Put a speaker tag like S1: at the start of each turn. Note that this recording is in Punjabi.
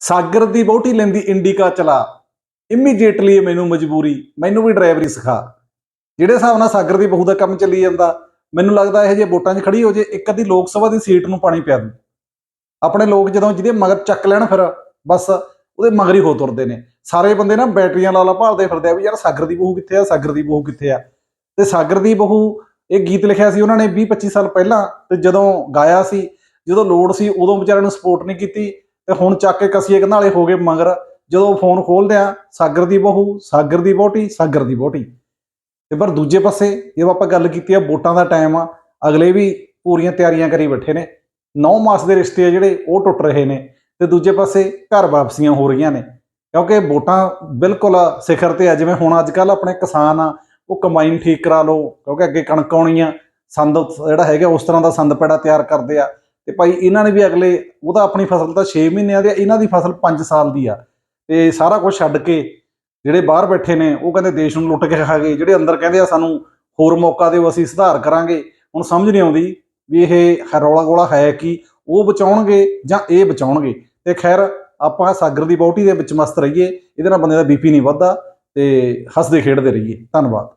S1: ਸਾਗਰ ਦੀ ਬਹੁਟੀ ਲੈਂਦੀ ਇੰਡੀਕਾ ਚਲਾ। ਇਮੀਡੀਏਟਲੀ ਮੈਨੂੰ ਮਜਬੂਰੀ, ਮੈਨੂੰ ਵੀ ਡਰਾਈਵਰੀ ਸਿਖਾ। ਜਿਹੜੇ ਹਿਸਾਬ ਨਾਲ ਸਾਗਰ ਦੀ ਬਹੂ ਦਾ ਕੰਮ ਚੱਲੀ ਜਾਂਦਾ, ਮੈਨੂੰ ਲੱਗਦਾ ਇਹ ਜੇ ਵੋਟਾਂ 'ਚ ਖੜੀ ਹੋ ਜੇ, ਇੱਕ ਅੱਧੀ ਲੋਕ ਸਭਾ ਦੀ ਸੀਟ ਨੂੰ ਪਾਣੀ ਪਿਆ ਦੂ। ਆਪਣੇ ਲੋਕ ਜਦੋਂ ਜਿਹਦੇ ਮਗਰ ਚੱਕ ਲੈਣ ਫਿਰ, ਬਸ ਉਹਦੇ ਮਗਰ ਹੀ ਹੋ ਤੁਰਦੇ ਨੇ। ਸਾਰੇ ਬੰਦੇ ਨਾ ਬੈਟਰੀਆਂ ਲਾ ਲਾ ਭਾਲਦੇ ਫਿਰਦੇ ਆ ਵੀ ਯਾਰ ਸਾਗਰ ਦੀ ਬਹੂ ਕਿੱਥੇ ਆ, ਸਾਗਰ ਦੀ ਬਹੂ ਕਿੱਥੇ ਆ। ਤੇ ਸਾਗਰ ਦੀ ਬਹੂ, ਇਹ ਗੀਤ ਲਿਖਿਆ ਸੀ ਉਹਨਾਂ ਨੇ 20 25 ਸਾਲ ਪਹਿਲਾਂ ਤੇ ਜਦੋਂ ਗਾਇਆ ਸੀ, ਜਦੋਂ ਲੋੜ ਸੀ ਉਦੋਂ ਵਿਚਾਰਿਆਂ ਨੂੰ ਸਪੋਰਟ ਨਹੀਂ ਕੀਤੀ। ਤੇ ਹੁਣ ਚੱਕ ਕੇ ਕਸੀਏ ਨਾਲੇ ਹੋ ਗਏ, ਮਗਰ ਜਦੋਂ ਫੋਨ ਖੋਲਦੇ ਆ, ਸਾਗਰ ਦੀ ਬਹੂ, ਸਾਗਰ ਦੀ ਬੋਟੀ ਸਾਗਰ ਦੀ ਬੋਟੀ ਤੇ ਪਰ ਦੂਜੇ ਪਾਸੇ ਜੇ ਆਪਾਂ ਗੱਲ ਕੀਤੀ ਆ, ਵੋਟਾਂ ਦਾ ਟਾਈਮ ਆ, ਅਗਲੇ ਵੀ ਪੂਰੀਆਂ ਤਿਆਰੀਆਂ ਕਰੀ ਬੈਠੇ ਨੇ। 9 ਮਾਸ ਦੇ ਰਿਸ਼ਤੇ ਆ ਜਿਹੜੇ, ਉਹ ਟੁੱਟ ਰਹੇ ਨੇ। ਤੇ ਦੂਜੇ ਪਾਸੇ ਘਰ ਵਾਪਸੀਆਂ ਹੋ ਰਹੀਆਂ ਨੇ। ਕਿਉਂਕਿ ਵੋਟਾਂ ਬਿਲਕੁਲ ਸਿਖਰ ਤੇ ਆ, ਜਿਵੇਂ ਹੁਣ ਅੱਜ ਕੱਲ ਆਪਣੇ ਕਿਸਾਨ ਆ, ਉਹ ਕੰਬਾਈਨ ਠੀਕ ਕਰਾ ਲਓ, ਕਿਉਂਕਿ ਅੱਗੇ ਕਣਕ ਆਉਣੀ ਆ, ਸੰਦ ਜਿਹੜਾ ਹੈਗਾ, ਉਸ ਤਰ੍ਹਾਂ ਦਾ ਸੰਦ ਪੈੜਾ ਤਿਆਰ ਕਰਦੇ ਆ। ਤੇ ਭਾਈ ਇਹਨਾਂ ਨੇ ਵੀ ਅਗਲੇ, ਉਹ ਤਾਂ ਆਪਣੀ ਫਸਲ ਤਾਂ 6 ਮਹੀਨਿਆਂ ਦੀ ਆ, ਇਹਨਾਂ ਦੀ ਫਸਲ 5 ਸਾਲ ਦੀ ਆ। ਤੇ ਸਾਰਾ ਕੁਝ ਛੱਡ ਕੇ ਜਿਹੜੇ ਬਾਹਰ ਬੈਠੇ ਨੇ, ਉਹ ਕਹਿੰਦੇ ਦੇਸ਼ ਨੂੰ ਲੁੱਟ ਕੇ ਖਾ ਗਏ ਜਿਹੜੇ ਅੰਦਰ ਕਹਿੰਦੇ ਆ ਸਾਨੂੰ ਹੋਰ ਮੌਕਾ ਦਿਓ, ਅਸੀਂ ਸੁਧਾਰ ਕਰਾਂਗੇ। ਹੁਣ ਸਮਝ ਨਹੀਂ ਆਉਂਦੀ ਵੀ ਇਹ ਰੌਲਾ ਗੋਲਾ ਹੈ ਕਿ? ਉਹ ਬਚਾਉਣਗੇ ਜਾਂ ਇਹ ਬਚਾਉਣਗੇ? ਤੇ ਖੈਰ ਆਪਾਂ ਸਾਗਰ ਦੀ ਬੌਟੀ ਦੇ ਵਿੱਚ ਮਸਤ ਰਹੀਏ, ਇਹਦੇ ਨਾਲ ਬੰਦੇ ਦਾ ਬੀਪੀ ਨਹੀਂ ਵੱਧਦਾ ਤੇ ਹੱਸਦੇ ਖੇਡਦੇ ਰਹੀਏ। ਧੰਨਵਾਦ।